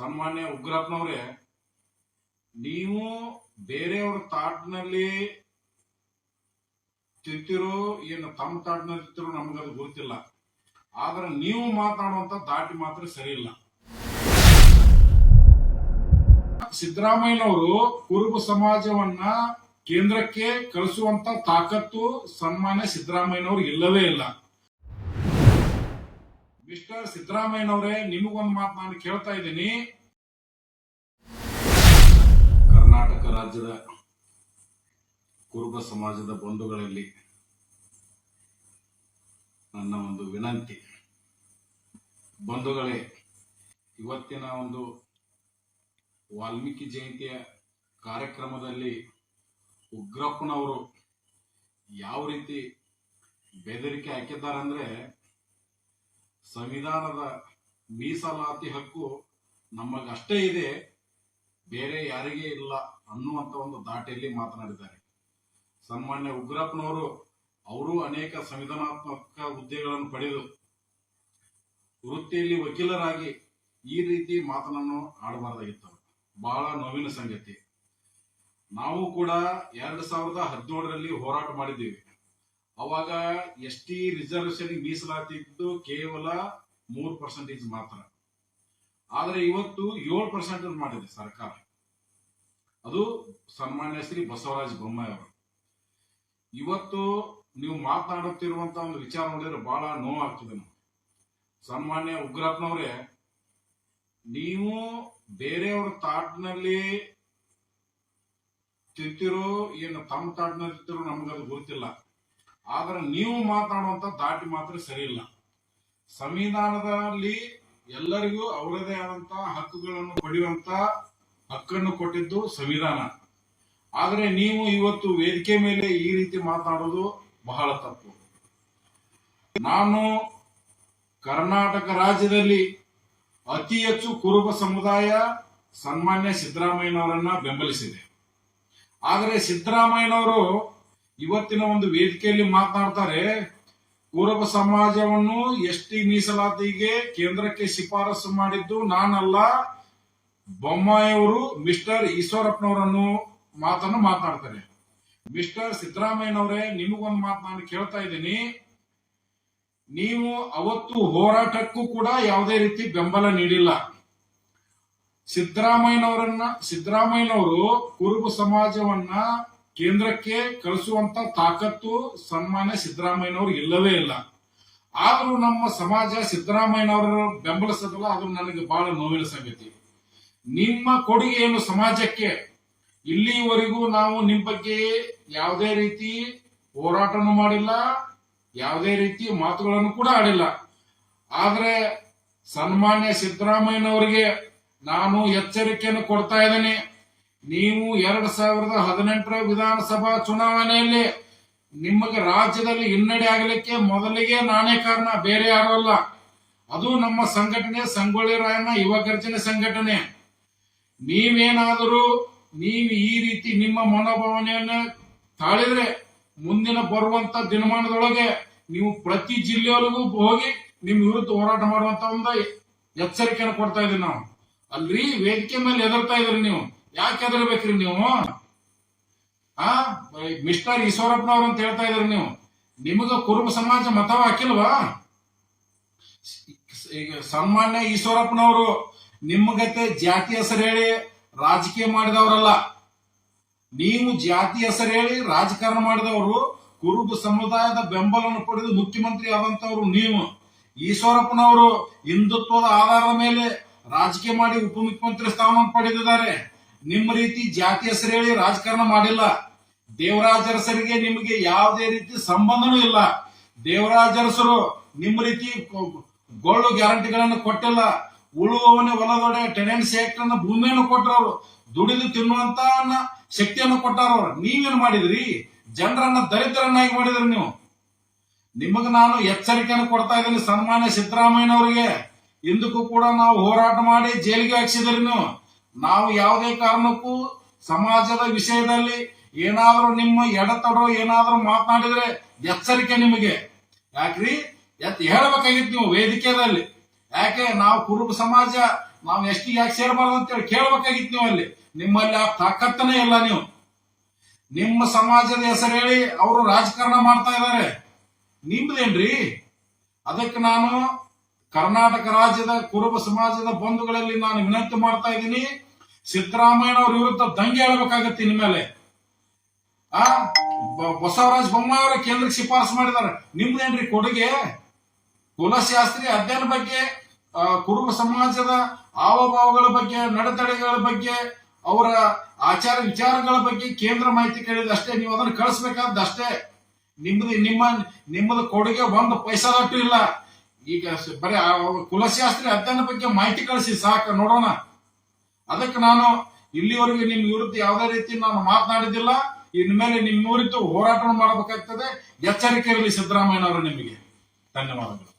ಸನ್ಮಾನ್ಯ ಉಗ್ರಪ್ಪನವ್ರೆ, ನೀವು ಬೇರೆಯವ್ರ ತಾಟ್ನಲ್ಲಿ ತಿಂತಿರೋ, ಏನು ತಮ್ಮ ತಾಟ್ನಲ್ಲಿ ತಿಂತಿರೋ ನಮಗದು ಗೊತ್ತಿಲ್ಲ. ಆದ್ರೆ ನೀವು ಮಾತಾಡುವಂತ ದಾಟಿ ಮಾತ್ರ ಸರಿ ಇಲ್ಲ ಸಿದ್ದರಾಮಯ್ಯನವರು ಕುರುಬ ಸಮಾಜವನ್ನ ಕೇಂದ್ರಕ್ಕೆ ಕಳಿಸುವಂತ ತಾಕತ್ತು ಸನ್ಮಾನ್ಯ ಸಿದ್ದರಾಮಯ್ಯನವ್ರು ಇಲ್ಲವೇ ಇಲ್ಲ. ಮಿಸ್ಟರ್ ಸಿದ್ದರಾಮಯ್ಯನವರೇ, ನಿಮಗೊಂದು ಮಾತು ನಾನು ಕೇಳ್ತಾ ಇದ್ದೀನಿ. ಕರ್ನಾಟಕ ರಾಜ್ಯದ ಕುರುಬ ಸಮಾಜದ ಬಂಧುಗಳಲ್ಲಿ ನನ್ನ ಒಂದು ವಿನಂತಿ. ಬಂಧುಗಳೇ, ಇವತ್ತಿನ ಒಂದು ವಾಲ್ಮೀಕಿ ಜಯಂತಿಯ ಕಾರ್ಯಕ್ರಮದಲ್ಲಿ ಉಗ್ರಪ್ಪನವರು ಯಾವ ರೀತಿ ಬೆದರಿಕೆ ಹಾಕಿದ್ದಾರಂದ್ರೆ ಸಂವಿಧಾನದ ಮೀಸಲಾತಿ ಹಕ್ಕು ನಮಗಷ್ಟೇ ಇದೆ, ಬೇರೆ ಯಾರಿಗೆ ಇಲ್ಲ ಅನ್ನುವಂತ ಒಂದು ದಾಟಿಯಲ್ಲಿ ಮಾತನಾಡಿದ್ದಾರೆ. ಸನ್ಮಾನ್ಯ ಉಗ್ರಪ್ಪನವರು, ಅವರು ಅನೇಕ ಸಂವಿಧಾನಾತ್ಮಕ ಹುದ್ದೆಗಳನ್ನು ಪಡೆದು ವೃತ್ತಿಯಲ್ಲಿ ವಕೀಲರಾಗಿ ಈ ರೀತಿ ಮಾತನನ್ನು ಆಡಬಾರ್ದಾಗಿತ್ತು. ಬಹಳ ನೋವಿನ ಸಂಗತಿ. ನಾವು ಕೂಡ ಎರಡ್ ಸಾವಿರದ ಹದಿನೇಳರಲ್ಲಿ ಹೋರಾಟ ಮಾಡಿದ್ದೀವಿ. ಅವಾಗ ಎಸ್ ಟಿ ರಿಸರ್ವೇಶನ್ ಮೀಸಲಾತಿ ಇದ್ದು ಕೇವಲ ಮೂರು ಪರ್ಸೆಂಟೇಜ್ ಮಾತ್ರ. ಆದ್ರೆ ಇವತ್ತು ಏಳು ಪರ್ಸೆಂಟ್ ಮಾಡಿದೆ ಸರ್ಕಾರ. ಅದು ಸನ್ಮಾನ್ಯ ಶ್ರೀ ಬಸವರಾಜ ಬೊಮ್ಮಾಯಿ ಅವರು. ಇವತ್ತು ನೀವು ಮಾತನಾಡುತ್ತಿರುವಂತ ಒಂದು ವಿಚಾರ ನೋಡಿದ್ರೆ ಬಹಳ ನೋವಾಗ್ತದೆ ನಮ್ಗೆ. ಸನ್ಮಾನ್ಯ ಉಗ್ರಪ್ಪನವರೇ, ನೀವು ಬೇರೆಯವ್ರ ತಾಟ್ನಲ್ಲಿ ತಿಂತಿರೋ ಏನು ತಮ್ಮ ತಾಟ್ನಲ್ಲಿ ತಿಂತಿರೋ ನಮಗದು ಗೊತ್ತಿಲ್ಲ. ಆದ್ರೆ ನೀವು ಮಾತಾಡುವಂತ ದಾಟಿ ಮಾತ್ರ ಸರಿ ಇಲ್ಲ. ಸಂವಿಧಾನದಲ್ಲಿ ಎಲ್ಲರಿಗೂ ಅವರದೇ ಆದಂತ ಹಕ್ಕುಗಳನ್ನು ಪಡೆಯುವಂತ ಹಕ್ಕನ್ನು ಕೊಟ್ಟಿದ್ದು ಸಂವಿಧಾನ. ಆದ್ರೆ ನೀವು ಇವತ್ತು ವೇದಿಕೆ ಮೇಲೆ ಈ ರೀತಿ ಮಾತಾಡೋದು ಬಹಳ ತಪ್ಪು. ನಾನು ಕರ್ನಾಟಕ ರಾಜ್ಯದಲ್ಲಿ ಅತಿ ಹೆಚ್ಚು ಕುರುಬ ಸಮುದಾಯ ಸನ್ಮಾನ್ಯ ಸಿದ್ದರಾಮಯ್ಯನವರನ್ನ ಬೆಂಬಲಿಸಿದೆ. ಆದರೆ ಸಿದ್ದರಾಮಯ್ಯನವರು ಇವತ್ತಿನ ಒಂದು ವೇದಿಕೆಯಲ್ಲಿ ಮಾತನಾಡ್ತಾರೆ ಕುರುಬ ಸಮಾಜವನ್ನು ಎಸ್ ಟಿ ಮೀಸಲಾತಿಗೆ ಕೇಂದ್ರಕ್ಕೆ ಶಿಫಾರಸು ಮಾಡಿದ್ದು ನಾನಲ್ಲ, ಬೊಮ್ಮಾಯಿಯವರು ಮಿಸ್ಟರ್ ಈಶ್ವರಪ್ಪನವರನ್ನು ಮಾತನ್ನು ಮಾತನಾಡ್ತಾರೆ. ಮಿಸ್ಟರ್ ಸಿದ್ದರಾಮಯ್ಯನವರೇ, ನಿಮಗೊಂದು ಮಾತು ನಾನು ಕೇಳ್ತಾ ಇದ್ದೀನಿ. ನೀವು ಅವತ್ತು ಹೋರಾಟಕ್ಕೂ ಕೂಡ ಯಾವುದೇ ರೀತಿ ಬೆಂಬಲ ನೀಡಿಲ್ಲ. ಸಿದ್ದರಾಮಯ್ಯನವರನ್ನ, ಸಿದ್ದರಾಮಯ್ಯನವರು ಕುರುಬ ಸಮಾಜವನ್ನ ಕೇಂದ್ರಕ್ಕೆ ಕಳಿಸುವಂತ ತಾಕತ್ತು ಸನ್ಮಾನ್ಯ ಸಿದ್ದರಾಮಯ್ಯನವರು ಇಲ್ಲವೇ ಇಲ್ಲ. ಆದರೂ ನಮ್ಮ ಸಮಾಜ ಸಿದ್ದರಾಮಯ್ಯನವರ ಬೆಂಬಲಿಸದಲ್ಲ ಅದು ನನಗೆ ಬಹಳ ನೋವಿನ ಸಂಗತಿ. ನಿಮ್ಮ ಕೊಡುಗೆ ಏನು ಸಮಾಜಕ್ಕೆ ಇಲ್ಲಿವರೆಗೂ ನಾವು ನಿಮ್ಮ ಬಗ್ಗೆ ಯಾವುದೇ ರೀತಿ ಹೋರಾಟನೂ ಮಾಡಿಲ್ಲ, ಯಾವುದೇ ರೀತಿ ಮಾತುಗಳನ್ನು ಕೂಡ ಆಡಿಲ್ಲ. ಆದ್ರೆ ಸನ್ಮಾನ್ಯ ಸಿದ್ದರಾಮಯ್ಯನವರಿಗೆ ನಾನು ಎಚ್ಚರಿಕೆಯನ್ನು ಕೊಡ್ತಾ ಇದ್ದೇನೆ. ನೀವು ಎರಡ್ ಸಾವಿರದ ಹದಿನೆಂಟರ ವಿಧಾನಸಭಾ ಚುನಾವಣೆಯಲ್ಲಿ ನಿಮಗೆ ರಾಜ್ಯದಲ್ಲಿ ಹಿನ್ನಡೆ ಆಗಲಿಕ್ಕೆ ಮೊದಲಿಗೆ ನಾನೇ ಕಾರಣ, ಬೇರೆ ಯಾರು ಅಲ್ಲ. ಅದು ನಮ್ಮ ಸಂಘಟನೆ ಸಂಗೊಳ್ಳಿ ರಾಯಣ್ಣ ಯುವ ಸಂಘಟನೆ. ನೀವೇನಾದರೂ ನೀವು ಈ ರೀತಿ ನಿಮ್ಮ ಮನೋಭಾವನೆಯನ್ನ ತಾಳಿದ್ರೆ ಮುಂದಿನ ಬರುವಂತ ದಿನಮಾನದೊಳಗೆ ನೀವು ಪ್ರತಿ ಜಿಲ್ಲೆಯೊಳಗೂ ಹೋಗಿ ನಿಮ್ ವಿರುದ್ಧ ಹೋರಾಟ ಮಾಡುವಂತ ಒಂದು ಎಚ್ಚರಿಕೆಯನ್ನು ಕೊಡ್ತಾ ಇದೀವಿ ನಾವು. ಅಲ್ರಿ ವೇದಿಕೆ ಮೇಲೆ ಎದುರ್ತಾ ಇದ್ರಿ ನೀವು. ಯಾಕೆ ಹೆದರ್ಬೇಕ್ರಿ ನೀವು? ಆ? ಮಿಸ್ಟರ್ ಈಶ್ವರಪ್ಪನವ್ರು ಅಂತ ಹೇಳ್ತಾ ಇದ್ರಿ ನೀವು. ನಿಮಗ ಕುರುಬ ಸಮಾಜ ಮತವ ಹಾಕಿಲ್ವಾ? ಈಗ ಸನ್ಮಾನ್ಯ ಈಶ್ವರಪ್ಪನವರು ನಿಮ್ಮಗತೆ ಜಾತಿ ಹೆಸರು ಹೇಳಿ ರಾಜಕೀಯ ಮಾಡಿದವರಲ್ಲ. ನೀವು ಜಾತಿ ಹೆಸರು ಹೇಳಿ ರಾಜಕಾರಣ ಮಾಡಿದವರು ಕುರುಬ ಸಮುದಾಯದ ಬೆಂಬಲವನ್ನು ಪಡೆದು ಮುಖ್ಯಮಂತ್ರಿ ಆದಂತವರು ನೀವು. ಈಶ್ವರಪ್ಪನವರು ಹಿಂದುತ್ವದ ಆಧಾರದ ಮೇಲೆ ರಾಜಕೀಯ ಮಾಡಿ ಉಪಮುಖ್ಯಮಂತ್ರಿ ಸ್ಥಾನವನ್ನು ಪಡೆದಿದ್ದಾರೆ. ನಿಮ್ಮ ರೀತಿ ಜಾತಿ ಹೆಸರು ಹೇಳಿ ರಾಜಕಾರಣ ಮಾಡಿಲ್ಲ. ದೇವರಾಜರಸರಿಗೆ ನಿಮಗೆ ಯಾವುದೇ ರೀತಿ ಸಂಬಂಧನೂ ಇಲ್ಲ. ದೇವರಾಜರಸರು ನಿಮ್ಮ ರೀತಿ ಗೋಲ್ಡ್ ಗ್ಯಾರಂಟಿಗಳನ್ನು ಕೊಟ್ಟಿಲ್ಲ. ಉಳುವವನೇ ಹೊಲದೊಡೆ ಟೆನೆನ್ಸಿ ಆಕ್ಟ್ ಅನ್ನ ಭೂಮಿಯನ್ನು ಕೊಟ್ಟರವರು ದುಡಿದು ತಿನ್ನುವಂತ ಶಕ್ತಿಯನ್ನು ಕೊಟ್ಟಾರ ನೀವೇನು ಮಾಡಿದ್ರಿ? ಜನರನ್ನ ದಲಿತರನ್ನಾಗಿ ಮಾಡಿದ್ರಿ ನೀವು. ನಿಮಗ ನಾನು ಎಚ್ಚರಿಕೆಯನ್ನು ಕೊಡ್ತಾ ಇದ್ದೀನಿ ಸನ್ಮಾನ್ಯ ಸಿದ್ದರಾಮಯ್ಯನವರಿಗೆ. ಇಂದಕ್ಕೂ ಕೂಡ ನಾವು ಹೋರಾಟ ಮಾಡಿ ಜೈಲಿಗೆ ಹಾಕ್ಸಿದ್ರಿ ನೀವು. ನಾವು ಯಾವುದೇ ಕಾರಣಕ್ಕೂ ಸಮಾಜದ ವಿಷಯದಲ್ಲಿ ಏನಾದರೂ ನಿಮ್ಮ ಎಡತಡೋ ಏನಾದರೂ ಮಾತನಾಡಿದ್ರೆ ಎಚ್ಚರಿಕೆ ನಿಮಗೆ. ಯಾಕ್ರಿ? ಹೇಳ್ಬೇಕಾಗಿತ್ತು ನೀವು ವೇದಿಕೆಯಲ್ಲಿ. ಯಾಕೆ? ನಾವು ಕುರುಬ ಸಮಾಜ, ನಾವು ಎಷ್ಟು ಯಾಕೆ ಸೇರಬಾರ್ದು ಅಂತೇಳಿ ಕೇಳ್ಬೇಕಾಗಿತ್ತು ನೀವು ಅಲ್ಲಿ. ನಿಮ್ಮಲ್ಲಿ ಆ ತಾಕತ್ತನೇ ಇಲ್ಲ ನೀವು. ನಿಮ್ಮ ಸಮಾಜದ ಹೆಸರು ಹೇಳಿ ಅವರು ರಾಜಕಾರಣ ಮಾಡ್ತಾ ಇದ್ದಾರೆ. ನಿಮ್ದೇನ್ರಿ? ಅದಕ್ಕೆ ನಾನು ಕರ್ನಾಟಕ ರಾಜ್ಯದ ಕುರುಬ ಸಮಾಜದ ಬಂಧುಗಳಲ್ಲಿ ನಾನು ವಿನಂತಿ ಮಾಡ್ತಾ ಇದ್ದೀನಿ ಸಿದ್ದರಾಮಯ್ಯನವ್ರ ವಿರುದ್ಧ ದಂಗೆ ಹೇಳ್ಬೇಕಾಗತ್ತೆ ಇನ್ಮೇಲೆ. ಆ ಬ- ಬಸವರಾಜ ಬೊಮ್ಮಾಯಿ ಅವರ ಕೇಂದ್ರಕ್ಕೆ ಶಿಫಾರಸು ಮಾಡಿದ್ದಾರೆ. ನಿಮ್ದೇನ್ರಿ ಕೊಡುಗೆ? ಕುಲಶಾಸ್ತ್ರಿ ಅಧ್ಯಯನ ಬಗ್ಗೆ ಆ, ಕುರುಬ ಸಮಾಜದ ಹಾವಭಾವಗಳ ಬಗ್ಗೆ ನಡೆತಡೆಗಳ ಬಗ್ಗೆ ಅವರ ಆಚಾರ ವಿಚಾರಗಳ ಬಗ್ಗೆ ಕೇಂದ್ರ ಮಾಹಿತಿ ಕೇಳಿದ ಅಷ್ಟೇ. ನೀವು ಅದನ್ನು ಕಳಿಸ್ಬೇಕಾದ ಅಷ್ಟೇ. ನಿಮ್ಮದು ನಿಮ್ಮ ನಿಮ್ಮದು ಕೊಡುಗೆ ಒಂದು ಪೈಸಾದಟ್ಟು ಇಲ್ಲ. ಈಗ ಬರೀ ಕುಲಶಾಸ್ತ್ರಿ ಅಧ್ಯಯನ ಬಗ್ಗೆ ಮಾಹಿತಿ ಕಳಿಸಿ, ಸಾಕು, ನೋಡೋಣ. ಅದಕ್ಕೆ ನಾನು ಇಲ್ಲಿವರೆಗೆ ನಿಮ್ಮ ವಿರುದ್ಧ ಯಾವುದೇ ರೀತಿ ನಾನು ಮಾತನಾಡಿದ್ದಿಲ್ಲ. ಇನ್ಮೇಲೆ ನಿಮ್ಮ ವಿರುದ್ಧ ಹೋರಾಟ ಮಾಡಬೇಕಾಗ್ತದೆ. ಎಚ್ಚರಿಕೆ ಇರಲಿ ಸಿದ್ದರಾಮಯ್ಯನವರು ನಿಮಗೆ ಧನ್ಯವಾದಗಳು.